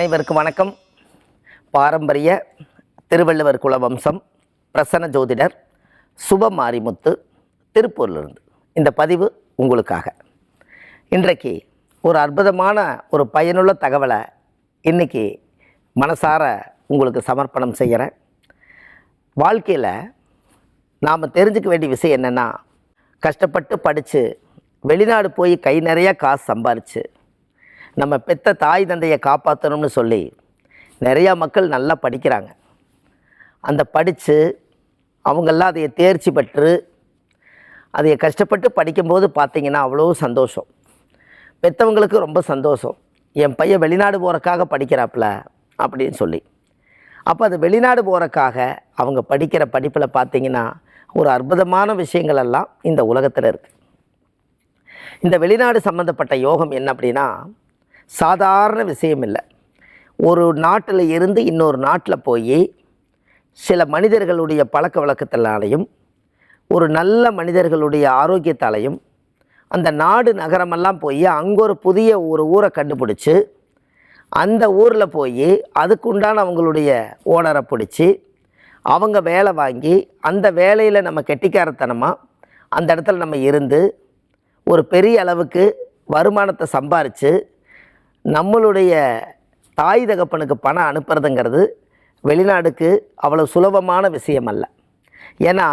அனைவருக்கும் வணக்கம். பாரம்பரிய திருவள்ளுவர் குலவம்சம் பிரசன்ன ஜோதிடர் சுப மாரிமுத்து திருப்பூர்லேருந்து. இந்த பதிவு உங்களுக்காக. இன்றைக்கு ஒரு அற்புதமான ஒரு பயனுள்ள தகவலை இன்றைக்கி மனசார உங்களுக்கு சமர்ப்பணம் செய்கிறேன் வாழ்க்கையில் நாம் தெரிஞ்சுக்க வேண்டிய விஷயம் என்னென்னா கஷ்டப்பட்டு படித்து வெளிநாடு போய் கை நிறையா காசு சம்பாரித்து நம்ம பெத்த தாய் தந்தையை காப்பாற்றணும்னு சொல்லி நிறையா மக்கள் நல்லா படிக்கிறாங்க. அந்த படித்து அவங்கெல்லாம் அதை தேர்ச்சி பெற்று அதை கஷ்டப்பட்டு படிக்கும்போது பார்த்திங்கன்னா அவ்வளோ சந்தோஷம். பெற்றவங்களுக்கு ரொம்ப சந்தோஷம். என் பையன் வெளிநாடு போகிறக்காக படிக்கிறாப்புல அப்படின்னு சொல்லி. அப்போ அது வெளிநாடு போகிறக்காக அவங்க படிக்கிற படிப்பில் பார்த்திங்கன்னா ஒரு அற்புதமான விஷயங்கள் எல்லாம் இந்த உலகத்தில் இருக்குது இந்த வெளிநாடு சம்மந்தப்பட்ட யோகம் என்ன அப்படின்னா சாதாரண விஷயம் இல்லை ஒரு நாட்டில் இருந்து இன்னொரு நாட்டில் போய் சில மனிதர்களுடைய பழக்க வழக்கத்தினாலையும் ஒரு நல்ல மனிதர்களுடைய ஆரோக்கியத்தாலையும் அந்த நாடு நகரமெல்லாம் போய் அங்கே ஒரு புதிய ஒரு ஊரை கண்டுபிடிச்சி அந்த ஊரில் போய் அதுக்குண்டான அவங்களுடைய ஓனரை பிடிச்சி அவங்க வேலை வாங்கி அந்த வேலையில் நம்ம கெட்டிக்காரத்தனமாக அந்த இடத்துல நம்ம இருந்து ஒரு பெரிய அளவுக்கு வருமானத்தை சம்பாரித்து நம்மளுடைய தாய் தகப்பனுக்கு பணம் அனுப்புறதுங்கிறது வெளிநாடுக்கு அவ்வளோ சுலபமான விஷயம் அல்ல ஏன்னா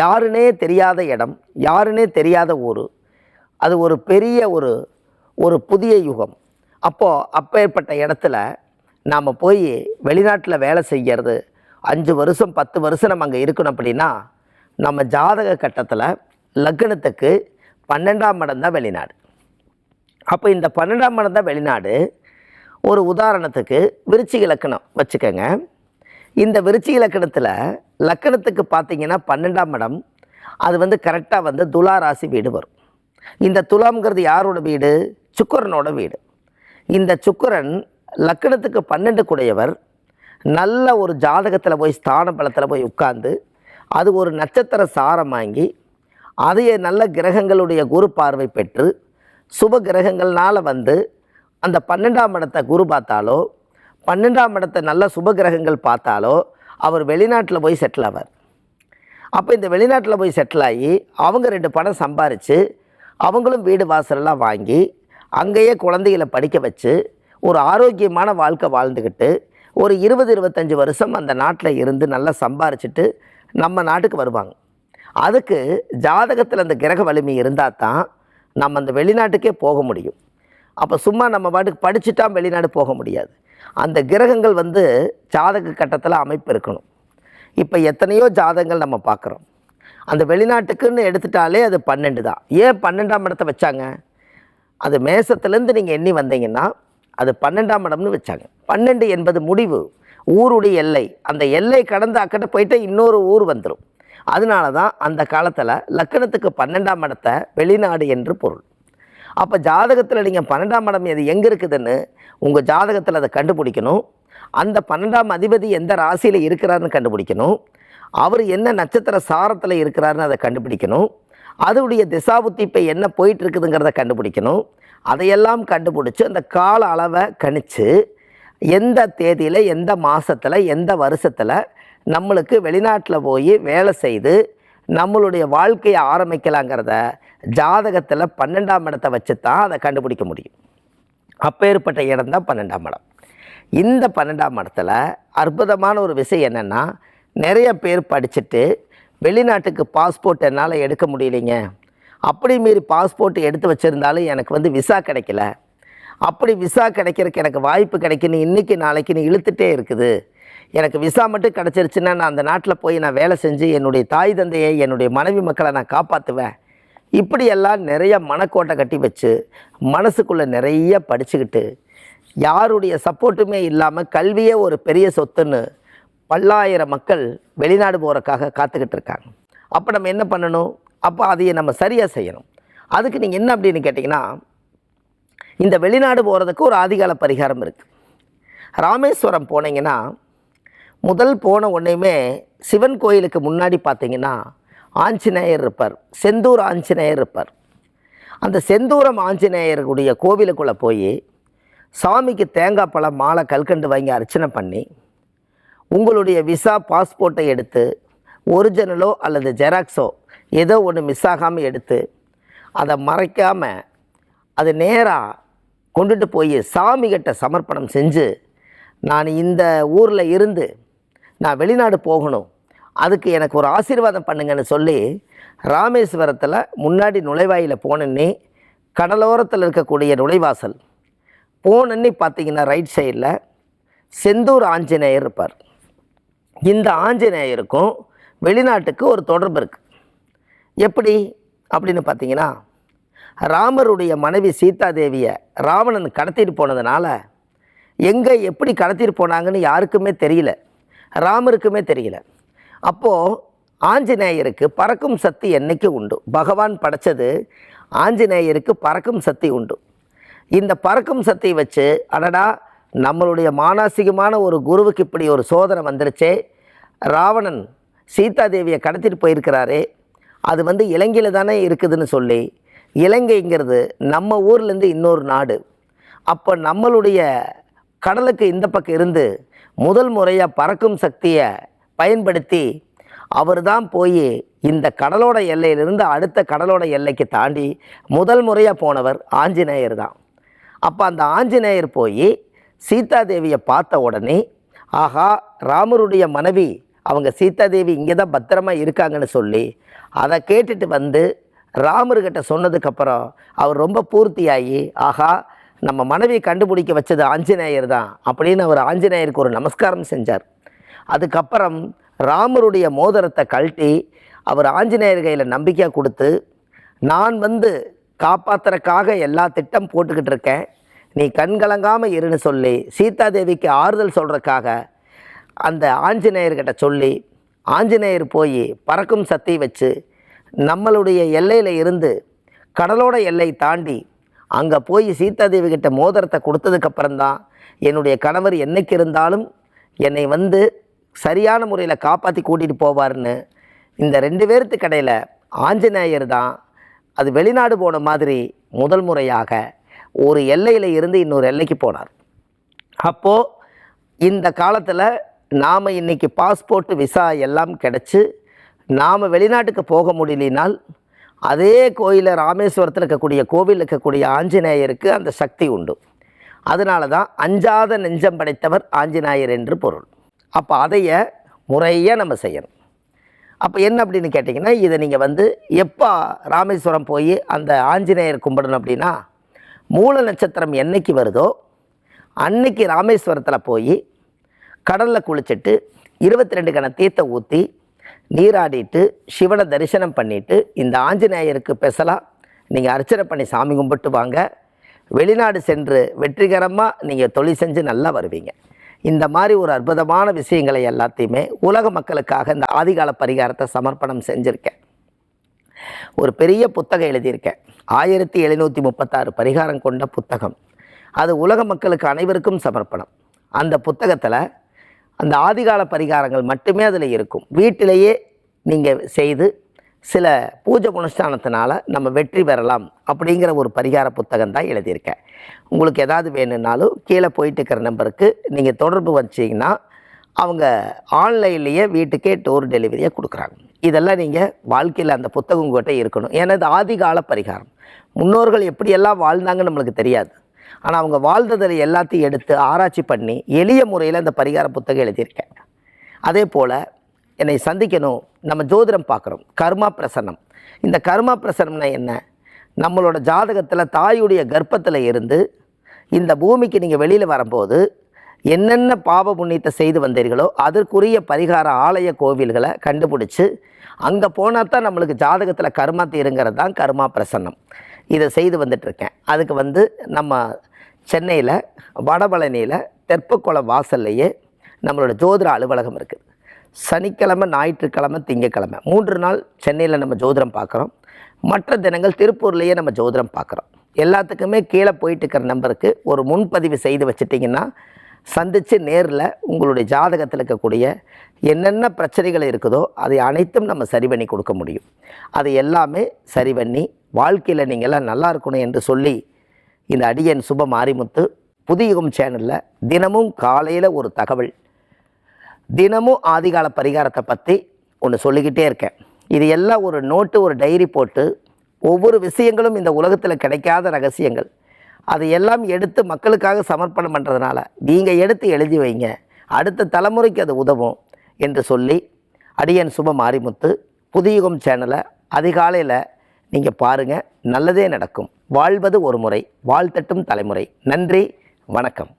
யாருனே தெரியாத இடம் யாருனே தெரியாத ஊர் அது ஒரு பெரிய ஒரு ஒரு புதிய யுகம். அப்போது அப்பேற்பட்ட இடத்துல நாம் போய் வெளிநாட்டில் வேலை செய்கிறது அஞ்சு வருஷம் பத்து வருஷம் நம்ம அங்கே இருக்கணும் அப்படின்னா நம்ம ஜாதக கட்டத்தில் லக்னத்துக்கு பன்னெண்டாம் இடம் தான் வெளிநாடு. அப்போ இந்த பன்னெண்டாம் இடம் தான் வெளிநாடு. ஒரு உதாரணத்துக்கு விருச்சி இலக்கணம் வச்சுக்கோங்க. இந்த விருச்சி இலக்கணத்தில் லக்கணத்துக்கு பார்த்தீங்கன்னா பன்னெண்டாம் இடம் அது வந்து கரெக்டாக வந்து துலா ராசி வீடு வரும். இந்த துலாம்ங்கிறது யாரோட வீடு? சுக்கரனோட வீடு. இந்த சுக்கரன் லக்கணத்துக்கு பன்னெண்டு குடையவர் நல்ல ஒரு ஜாதகத்தில் போய் ஸ்தான பலத்தில் போய் உட்கார்ந்து அது ஒரு நட்சத்திர சாரம் வாங்கி அதைய நல்ல கிரகங்களுடைய குரு பார்வை பெற்று சுப கிரகங்கள்னால் வந்து அந்த பன்னெண்டாம் இடத்தை குரு பார்த்தாலோ பன்னெண்டாம் இடத்தை நல்ல சுப கிரகங்கள் பார்த்தாலோ அவர் வெளிநாட்டில் போய் செட்டில் ஆவார். அப்போ இந்த வெளிநாட்டில் போய் செட்டில் ஆகி அவங்க ரெண்டு பணம் சம்பாரித்து அவங்களும் வீடு வாசலெல்லாம் வாங்கி அங்கேயே குழந்தைகளை படிக்க வச்சு ஒரு ஆரோக்கியமான வாழ்க்கை வாழ்ந்துக்கிட்டு ஒரு இருபது இருபத்தஞ்சி வருஷம் அந்த நாட்டில் இருந்து நல்லா சம்பாரிச்சிட்டு நம்ம நாட்டுக்கு வருவாங்க. அதுக்கு ஜாதகத்தில் அந்த கிரக வலிமை இருந்தால் தான் நம்ம அந்த வெளிநாட்டுக்கே போக முடியும். அப்போ சும்மா நம்ம பாட்டுக்கு படிச்சுட்டா வெளிநாடு போக முடியாது. அந்த கிரகங்கள் வந்து ஜாதக கட்டத்தில் அமைப்பு இருக்கணும். இப்போ எத்தனையோ ஜாதகங்கள் நம்ம பார்க்குறோம் அந்த வெளிநாட்டுக்குன்னு எடுத்துட்டாலே அது பன்னெண்டு தான். ஏன் பன்னெண்டாம் இடத்த வச்சாங்க? அது மேசத்துலேருந்து நீங்கள் எண்ணி வந்தீங்கன்னா அது பன்னெண்டாம் இடம்னு வச்சாங்க. பன்னெண்டு என்பது முடிவு. ஊருடைய எல்லை. அந்த எல்லை கடந்து அக்கட்ட போயிட்டு இன்னொரு ஊர் வந்துடும் அதனால தான் அந்த காலத்தில் லக்கணத்துக்கு பன்னெண்டாம் இடத்தை வெளிநாடு என்று பொருள். அப்போ ஜாதகத்தில் நீங்கள் பன்னெண்டாம் இடம் அது எங்கே இருக்குதுன்னு உங்கள் ஜாதகத்தில் அதை கண்டுபிடிக்கணும். அந்த பன்னெண்டாம் அதிபதி எந்த ராசியில் இருக்கிறாருன்னு கண்டுபிடிக்கணும். அவர் என்ன நட்சத்திர சாரத்தில் இருக்கிறாருன்னு அதை கண்டுபிடிக்கணும். அதனுடைய திசாபுத்தி இப்போ என்ன போயிட்டு இருக்குதுங்கிறத கண்டுபிடிக்கணும். அதையெல்லாம் கண்டுபிடிச்சி அந்த கால அளவை கணித்து எந்த தேதியில் எந்த மாதத்தில் எந்த வருஷத்தில் நம்மளுக்கு வெளிநாட்டில் போய் வேலை செய்து நம்மளுடைய வாழ்க்கையை ஆரம்பிக்கலாங்கிறத ஜாதகத்தில் பன்னெண்டாம் இடத்தை வச்சு தான் அதை கண்டுபிடிக்க முடியும். அப்பேற்பட்ட இடம் தான் பன்னெண்டாம் இடம். இந்த பன்னெண்டாம் இடத்துல அற்புதமான ஒரு விஷயம் என்னென்னா நிறைய பேர் படிச்சுட்டு வெளிநாட்டுக்கு பாஸ்போர்ட் என்னால் எடுக்க முடியலைங்க. அப்படி மீறி பாஸ்போர்ட் எடுத்து வச்சுருந்தாலும் எனக்கு வந்து விசா கிடைக்கல. அப்படி விசா கிடைக்கிறதுக்கு எனக்கு வாய்ப்பு கிடைக்குன்னு இன்றைக்கி நாளைக்குன்னு இழுத்துட்டே இருக்குது. எனக்கு விசா மட்டும் கிடச்சிருச்சுன்னா நான் அந்த நாட்டில் போய் நான் வேலை செஞ்சு என்னுடைய தாய் தந்தையை என்னுடைய மனைவி மக்களை நான் காப்பாற்றுவேன் இப்படியெல்லாம் நிறைய மனக்கோட்டை கட்டி வச்சு மனசுக்குள்ளே நிறைய படிச்சுக்கிட்டு யாருடைய சப்போர்ட்டுமே இல்லாமல் கல்வியே ஒரு பெரிய சொத்துன்னு பல்லாயிரம் மக்கள் வெளிநாடு போகிறக்காக காத்துக்கிட்டு இருக்காங்க. அப்போ நம்ம என்ன பண்ணணும்? அப்போ அதையை நம்ம சரியாக செய்யணும். அதுக்கு நீங்கள் என்ன அப்படின்னு கேட்டிங்கன்னா இந்த வெளிநாடு போகிறதுக்கு ஒரு ஆதிகால பரிகாரம் இருக்குது ராமேஸ்வரம் போனீங்கன்னா முதல் போன உடனேயுமே சிவன் கோயிலுக்கு முன்னாடி பார்த்தீங்கன்னா ஆஞ்சநேயர் இருப்பார். செந்தூர் ஆஞ்சநேயர் இருப்பார். அந்த செந்தூரம் ஆஞ்சநேயருடைய கோவிலுக்குள்ளே போய் சாமிக்கு தேங்காய் பழம் மாலை கல்கண்டு வாங்கி அர்ச்சனை பண்ணி உங்களுடைய விசா பாஸ்போர்ட்டை எடுத்து ஒரிஜினலோ அல்லது ஜெராக்ஸோ ஏதோ ஒன்று மிஸ் ஆகாமல் எடுத்து அதை மறைக்காமல் அது நேராக கொண்டுட்டு போய் சாமிகிட்ட சமர்ப்பணம் செஞ்சு நான் இந்த ஊரில் இருந்து நான் வெளிநாடு போகணும். அதுக்கு எனக்கு ஒரு ஆசீர்வாதம் பண்ணுங்கன்னு சொல்லி ராமேஸ்வரத்தில் முன்னாடி நுழைவாயில் போனேன்னே கடலோரத்தில் இருக்கக்கூடிய நுழைவாசல். போனன்னே பார்த்தீங்கன்னா ரைட் சைடில் செந்தூர் ஆஞ்சநேயர் இருப்பார். இந்த ஆஞ்சநேயருக்கும் வெளிநாட்டுக்கு ஒரு தொடர்பு இருக்குது எப்படி? அப்படின்னு பார்த்தீங்கன்னா ராமருடைய மனைவி சீதாதேவியை ராவணன் கடத்திட்டு போனதுனால எங்கே எப்படி கடத்திட்டு போனாங்கன்னு யாருக்குமே தெரியல. ராமருக்குமே தெரியல. அப்போது ஆஞ்சநேயருக்கு பறக்கும் சக்தி என்றைக்கு உண்டு? பகவான் படைச்சது ஆஞ்சநேயருக்கு பறக்கும் சக்தி உண்டு. இந்த பறக்கும் சக்தி வச்சு அடடா நம்மளுடைய மானசீகமான ஒரு குருவுக்கு இப்படி ஒரு சோதனை வந்துருச்சே. ராவணன் சீதாதேவியை கடத்திட்டு போயிருக்கிறாரே. அது வந்து இலங்கையில் தானே இருக்குதுன்னு சொல்லி இலங்கைங்கிறது நம்ம ஊர்லேருந்து இன்னொரு நாடு. அப்போ நம்மளுடைய கடலுக்கு இந்த பக்கம் இருந்து முதல் முறையாக பறக்கும் சக்தியை பயன்படுத்தி அவர் தான் போய் இந்த கடலோட எல்லையிலிருந்து அடுத்த கடலோட எல்லைக்கு தாண்டி முதல் முறையாக போனவர் ஆஞ்சநேயர் தான். அப்போ அந்த ஆஞ்சநேயர் போய் சீதாதேவியை பார்த்த உடனே ஆகா ராமருடைய மனைவி அவங்க சீதாதேவி இங்கே தான் பத்திரமா இருக்காங்கன்னு சொல்லி அதை கேட்டுட்டு வந்து ராமர்கிட்ட சொன்னதுக்கப்புறம் அவர் ரொம்ப பூர்த்தியாகி ஆகா நம்ம மனைவி கண்டுபிடிக்க வச்சது ஆஞ்சநேயர் தான் அப்படின்னு அவர் ஆஞ்சநேயருக்கு ஒரு நமஸ்காரம் செஞ்சார். அதுக்கப்புறம் ராமருடைய மோதிரத்தை கழட்டி அவர் ஆஞ்சநேயர் கையில் நம்பிக்கை கொடுத்து நான் வந்து காப்பாத்துறக்காக எல்லா திட்டம் போட்டுக்கிட்டு இருக்கேன். நீ கண்கலங்காமல் இருன்னு சொல்லி சீதாதேவிக்கு ஆறுதல் சொல்கிறதுக்காக அந்த ஆஞ்சநேயர்கிட்ட சொல்லி ஆஞ்சநேயர் போய் பறக்கும் சக்தி வச்சு நம்மளுடைய எல்லையில் இருந்து கடலோட எல்லை தாண்டி அங்கே போய் சீதாதேவி கிட்ட மோதிரத்தை கொடுத்ததுக்கப்புறம் தான் என்னுடைய கணவர் என்னைக்கு இருந்தாலும் என்னை வந்து சரியான முறையில் காப்பாற்றி கூட்டிகிட்டு போவார்னு இந்த ரெண்டு பேர்த்து கடையில் ஆஞ்சநேயர் தான் அது வெளிநாடு போன மாதிரி முதல் முறையாக ஒரு எல்லையில் இருந்து இன்னொரு எல்லைக்கு போனார். அப்போது இந்த காலத்தில் நாம் இன்றைக்கி பாஸ்போர்ட் விசா எல்லாம் கிடச்சி நாம் வெளிநாட்டுக்கு போக முடியலினால் அதே கோயிலில் ராமேஸ்வரத்தில் இருக்கக்கூடிய கோவில் இருக்கக்கூடிய ஆஞ்சநேயருக்கு அந்த சக்தி உண்டு. அதனால தான் அஞ்சாத நெஞ்சம் படைத்தவர் ஆஞ்சநேயர் என்று பொருள். அப்போ அதைய முறையாக நம்ம செய்யணும். அப்போ என்ன அப்படின்னு கேட்டிங்கன்னா இதை நீங்கள் வந்து எப்போ ராமேஸ்வரம் போய் அந்த ஆஞ்சநேயர் கும்பிடணும் அப்படின்னா மூல நட்சத்திரம் என்னைக்கு வருதோ அன்னைக்கு ராமேஸ்வரத்தில் போய் கடலில் குளிச்சுட்டு இருபத்தி ரெண்டு கண தீர்த்த ஊற்றி நீராடிட்டு சிவனை தரிசனம் பண்ணிவிட்டு இந்த ஆஞ்சநேயருக்கு பெசலாக நீங்கள் அர்ச்சனை பண்ணி சாமி கும்பிட்டு வாங்க. வெளிநாடு சென்று வெற்றிகரமாக நீங்கள் தொழில் செஞ்சு நல்லா வருவீங்க. இந்த மாதிரி ஒரு அற்புதமான விஷயங்களை எல்லாத்தையுமே உலக மக்களுக்காக இந்த ஆதிகால பரிகாரத்தை சமர்ப்பணம் செஞ்சுருக்கேன். ஒரு பெரிய புத்தகம் எழுதியிருக்கேன். ஆயிரத்தி எழுநூற்றி முப்பத்தாறு பரிகாரம் கொண்ட புத்தகம். அது உலக மக்களுக்கு அனைவருக்கும் சமர்ப்பணம். அந்த புத்தகத்தில் அந்த ஆதிகால பரிகாரங்கள் மட்டுமே அதில் இருக்கும். வீட்டிலேயே நீங்கள் செய்து சில பூஜை குணஸ்தானத்தினால நம்ம வெற்றி பெறலாம் அப்படிங்கிற ஒரு பரிகார புத்தகம் தான் எழுதியிருக்கேன். உங்களுக்கு எதாவது வேணும்னாலும் கீழே போயிட்டு இருக்கிற நம்பருக்கு நீங்கள் தொடர்பு வச்சிங்கன்னா அவங்க ஆன்லைன்லேயே வீட்டுக்கே டோர் டெலிவரியாக கொடுக்குறாங்க. இதெல்லாம் நீங்கள் வாழ்க்கையில் அந்த புத்தகம் கிட்டே இருக்கணும். ஏன்னா இது ஆதிகால பரிகாரம். முன்னோர்கள் எப்படியெல்லாம் வாழ்ந்தாங்கன்னு நம்மளுக்கு தெரியாது. ஆனால் அவங்க வாழ்ந்ததில் எல்லாத்தையும் எடுத்து ஆராய்ச்சி பண்ணி எளிய முறையில் அந்த பரிகார புத்தகம் எழுதியிருக்கேன். அதே போல் என்னை சந்திக்கணும் நம்ம ஜோதிடம் பார்க்குறோம் கர்மா பிரசன்னம். இந்த கர்மா பிரசனம்னா என்ன? நம்மளோட ஜாதகத்தில் தாயுடைய கர்ப்பத்தில் இருந்து இந்த பூமிக்கு நீங்கள் வெளியில் வரும்போது என்னென்ன பாவ புண்ணியத்தை செய்து வந்தீர்களோ அதற்குரிய பரிகார ஆலய கோவில்களை கண்டுபிடிச்சி அங்கே போனால் தான் நம்மளுக்கு ஜாதகத்தில் கர்மா தீருங்கிறது தான் கர்மா பிரசன்னம். இதை செய்து வந்துட்டுருக்கேன். அதுக்கு வந்து நம்ம சென்னையில் வடபழனியில் தெற்பக்குளம் வாசல்லையே நம்மளோட ஜோதிட அலுவலகம் இருக்குது. சனிக்கிழமை ஞாயிற்றுக்கிழமை திங்கக்கிழமை. மூன்று நாள் சென்னையில் நம்ம ஜோதிடம் பார்க்குறோம். மற்ற தினங்கள் திருப்பூர்லேயே நம்ம ஜோதிடம் பார்க்குறோம். எல்லாத்துக்குமே கீழே போயிட்டு இருக்கிற நம்பருக்கு ஒரு முன்பதிவு செய்து வச்சிட்டிங்கன்னா சந்தித்து நேரில் உங்களுடைய ஜாதகத்தில் இருக்கக்கூடிய என்னென்ன பிரச்சனைகள் இருக்குதோ அதை அனைத்தும் நம்ம சரி பண்ணி கொடுக்க முடியும். அதை எல்லாமே சரி பண்ணி வாழ்க்கையில் நீங்கள்லாம் நல்லா இருக்கணும் என்று சொல்லி இந்த அடியன் சுப மாரிமுத்து புதியுகம் சேனலில் தினமும் காலையில் ஒரு தகவல். தினமும் ஆதிகால பரிகாரத்தை பற்றி ஒன்று சொல்லிக்கிட்டே இருக்கேன். இது எல்லாம் ஒரு நோட்டு ஒரு டைரி போட்டு ஒவ்வொரு விஷயங்களும் இந்த உலகத்தில் கிடைக்காத ரகசியங்கள். அதை எல்லாம் எடுத்து மக்களுக்காக சமர்ப்பணம் பண்ணுறதுனால நீங்கள் எடுத்து எழுதி வைங்க. அடுத்த தலைமுறைக்கு அது உதவும் என்று சொல்லி அடியன் சுப மாரிமுத்து புதியுகம் சேனலை அதிகாலையில் நீங்கள் பாருங்கள் நல்லதே நடக்கும். வாழ்வது ஒரு முறை வாழ்த்தட்டும் தலைமுறை. நன்றி வணக்கம்.